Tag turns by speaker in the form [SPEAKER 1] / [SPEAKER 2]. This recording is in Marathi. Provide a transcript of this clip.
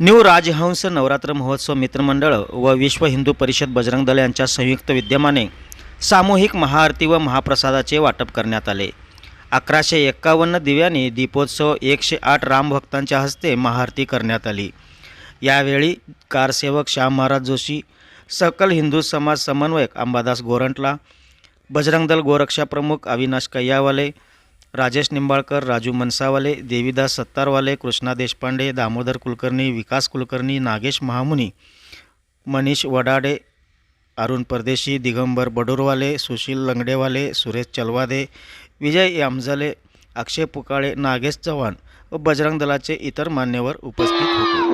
[SPEAKER 1] न्यू राजहंस नवरात्र महोत्सव मित्रमंडळ व विश्व हिंदू परिषद बजरंग दल यांच्या संयुक्त विद्यमाने सामूहिक महाआरती व महाप्रसादाचे वाटप करण्यात आले. अकराशे एक्कावन्न दिव्यांनी दीपोत्सव एकशे आठ रामभक्तांच्या हस्ते महाआरती करण्यात आली. यावेळी कारसेवक श्याम महाराज जोशी सकल हिंदू समाज समन्वयक अंबादास गोरंटला बजरंग दल गोरक्षा प्रमुख अविनाश कैयावाले राजेश निंबाळकर राजू मनसावाले देवीदास सत्तारवाले कृष्णा देशपांडे दामोदर कुलकर्णी विकास कुलकर्णी नागेश महामुनी मनीष वडाडे अरुण परदेशी दिगंबर बडोरवाले सुशील लंगडेवाले सुरेश चलवादे विजय यामजाले अक्षय पुकाळे नागेश चव्हाण व बजरंग दलाचे इतर मान्यवर उपस्थित होते.